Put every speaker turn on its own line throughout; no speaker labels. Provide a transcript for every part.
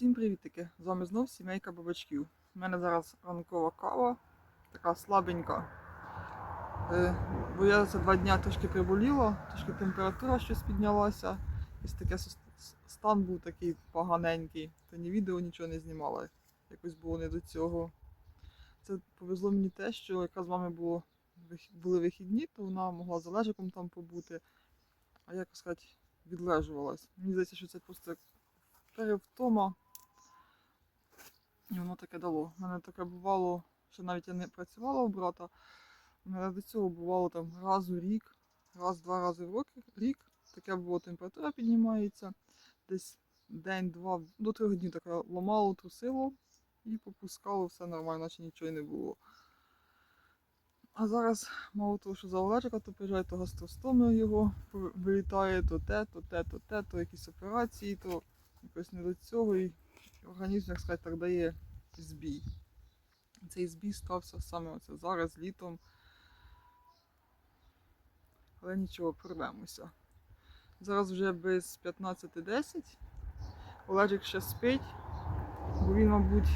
Всім привітики! З вами знов сімейка бабачків. У мене зараз ранкова кава, така слабенька. Е, бо я за два дня трошки приболіла, трошки температура щось піднялася. Ось таке стан був такий поганенький. То ні відео нічого не знімала. Якось було не до цього. Це повезло мені те, що якраз з вами було, були вихідні, то вона могла з Олежиком там побути. А як сказати, відлежувалась. Мені здається, що це просто перевтома. І воно таке дало. У мене таке бувало, що навіть я не працювала у брата. У мене до цього бувало там раз у рік, раз-два рази в рік. Таке було, температура піднімається. Десь день-два, до трьох днів таке ламало, трусило і попускало, все нормально, наче нічого й не було. А зараз, мало того, що за то приїжджає, то гастростоми його вилітає, то те, то те, то те, то якісь операції, то якось не до цього, і організм, як сказати, так дає збій. Цей збій стався саме оце зараз, літом. Але нічого, прорвемося. Зараз вже без 15.10. Олежик ще спить, бо він, мабуть,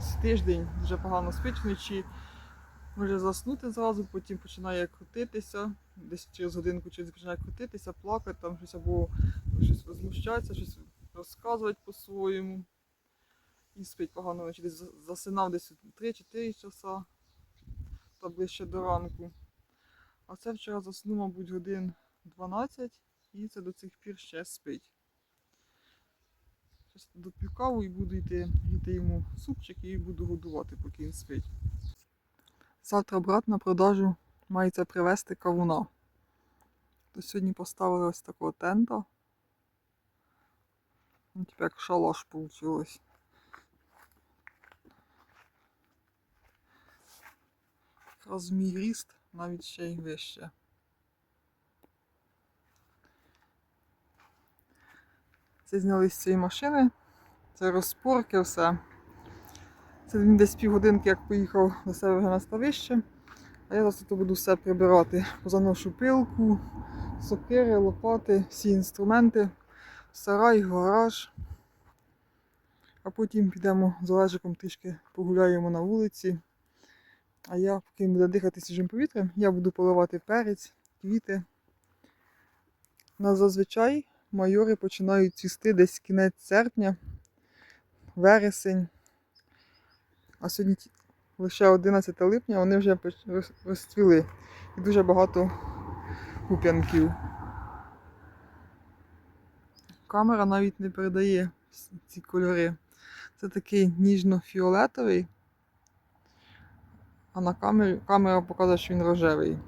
з тиждень вже погано спить вночі. Може заснути зразу, потім починає крутитися. Десь через годинку через починає крутитися, плакати, там щось або щось возмущатися, щось розказувати по-своєму. І спить погано. Десь засинав десь 3-4 часа та ближче до ранку. А це вчора заснув, мабуть, годин 12 і це до цих пір ще спить. Зараз доп'ю каву і буду йти гріти йому супчик і буду годувати, поки він спить. Завтра брат на продажу мається привезти кавуна. То сьогодні поставили ось такого тента. Ну, типу як шалаш вийшло. Якраз мій ріст навіть ще й вище. Це зняли з цієї машини. Це розпорки все. Це він десь півгодинки, як поїхав до себе на ставище. А я зараз тут буду все прибирати. Позаношу пилку, сокири, лопати, всі інструменти, сарай, гараж. А потім підемо з Олежиком трішки погуляємо на вулиці. А я, поки він буде дихати свіжим повітрям, я буду поливати перець, квіти. На зазвичай майори починають цвісти десь кінець серпня, вересень. А сьогодні лише 11 липня вони вже розцвіли. І дуже багато пуп'янків. Камера навіть не передає ці кольори. Це такий ніжно-фіолетовий, а на камері камера показує, що він рожевий.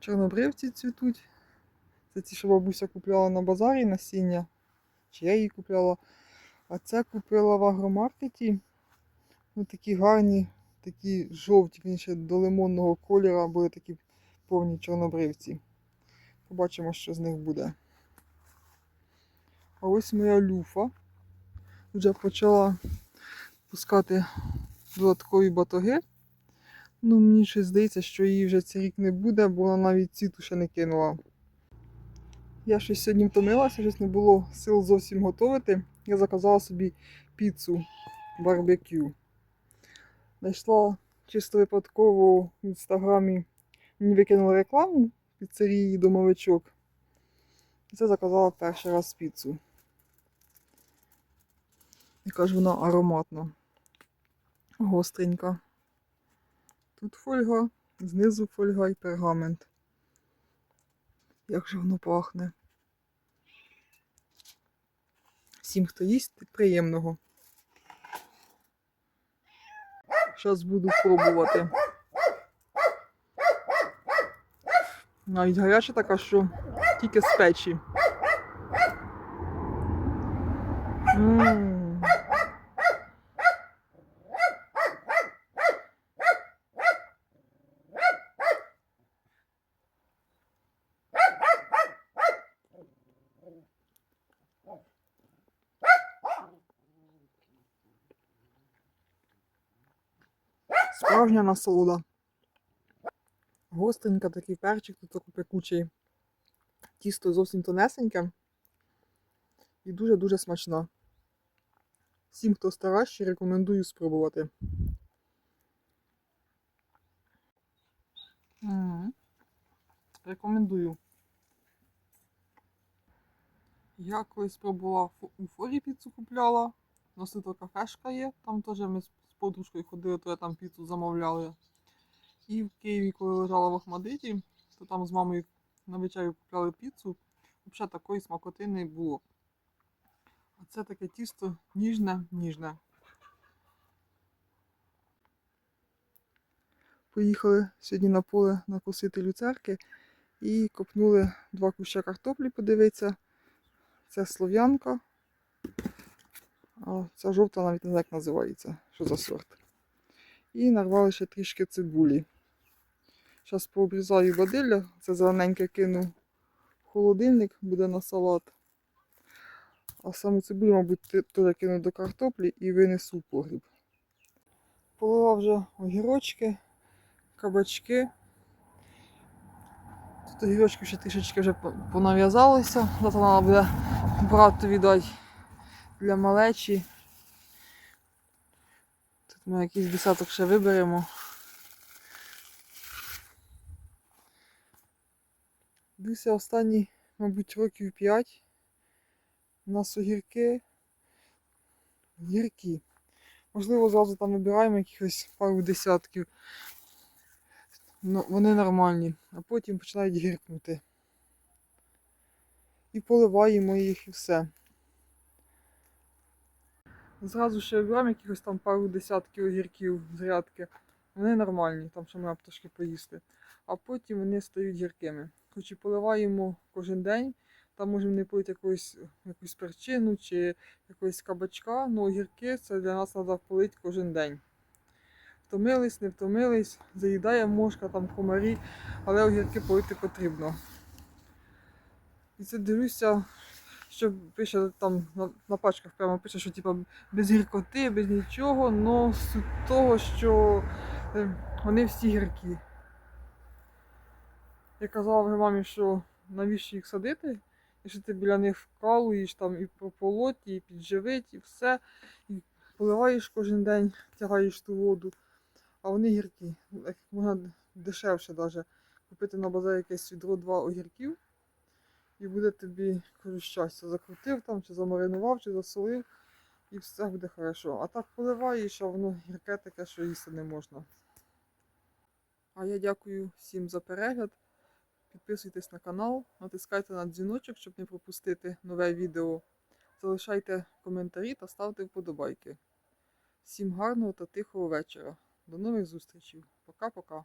Чорнобривці цвітуть. Це ті, що бабуся купляла на базарі насіння. Чи я її купляла. А це купила в агромаркеті. Ну, такі гарні, такі жовті, він ще до лимонного кольору були такі повні чорнобривці. Побачимо, що з них буде. А ось моя люфа. Вже почала пускати додаткові батоги. Ну, мені щось здається, що її вже цей рік не буде, бо вона навіть цвіту ще не кинула. Я щось сьогодні втомилася, щось не було сил зовсім готувати. Я заказала собі піцу барбекю. Знайшла чисто випадково в інстаграмі, мені викинули рекламу піцерії домовичок. І це заказала перший раз піцу. Яка ж вона ароматна, гостренька. Тут фольга, знизу фольга і пергамент. Як же воно пахне. Всім, хто їсть, приємного. Зараз буду пробувати. Навіть гаряча така, що тільки з печі. М. Справжня насолода. Гостренька, такий перчик тут такий пекучий. Тісто зовсім тонесеньке і дуже-дуже смачна. Всім, хто старащий, рекомендую спробувати. М. Рекомендую. Я колись спробувала у форі піцу купляла. Нас кафешка є, там теж ми подружкою ходили, то я там піцу замовляли. І в Києві, коли лежала в Ахмадиті, то там з мамою на вечерю купляли піцу. Взагалі такої смакоти не було. А це таке тісто ніжне, ніжне. Поїхали сьогодні на поле накосити люцерки і копнули два куща картоплі, подивитися. Це слов'янка. Ця жовта навіть не знаю, як називається, що за сорт. І нарвали ще трішки цибулі. Зараз пообрізаю бадилля, це зелененьке кину в холодильник, буде на салат. А саму цибулю, мабуть, теж кину до картоплі і винесу погріб. Полила вже огірочки, кабачки. Тут огірочки ще трішечки вже понав'язалися. Завтра треба буде братові дати для малечі. Тут ми якийсь десяток ще виберемо. Дивлюся останні, мабуть, років 5. У нас огірки гіркі. Можливо, зразу там вибираємо якихось пару десятків. Ну, вони нормальні, а потім починають гіркнути. І поливаємо їх і все. Зразу ще вибираємо якихось там пару десятків огірків з грядки. Вони нормальні, там ще можна трошки поїсти. А потім вони стають гіркими. Хоч і поливаємо кожен день, там можемо не полити якусь, якусь перчину чи якогось кабачка, але огірки це для нас треба полити кожен день. Втомились, не втомились, заїдає мошка, там комарі, але огірки полити потрібно. І це дивлюся, що пише там на, на пачках прямо пише, що типа без гіркоти, без нічого, але суть того, що е, вони всі гіркі. Я казала вже мамі, що навіщо їх садити, якщо ти біля них вкалуєш там і прополоть, і підживить, і все, і поливаєш кожен день, тягаєш ту воду, а вони гіркі. Можна дешевше навіть купити на базарі якесь відро два огірків, і буде тобі кажу, щастя. Закрутив там, чи замаринував, чи засолив, і все буде хорошо. А так поливаєш, а воно гірке таке, що їсти не можна. А я дякую всім за перегляд. Підписуйтесь на канал, натискайте на дзвіночок, щоб не пропустити нове відео. Залишайте коментарі та ставте вподобайки. Всім гарного та тихого вечора. До нових зустрічей. Пока-пока.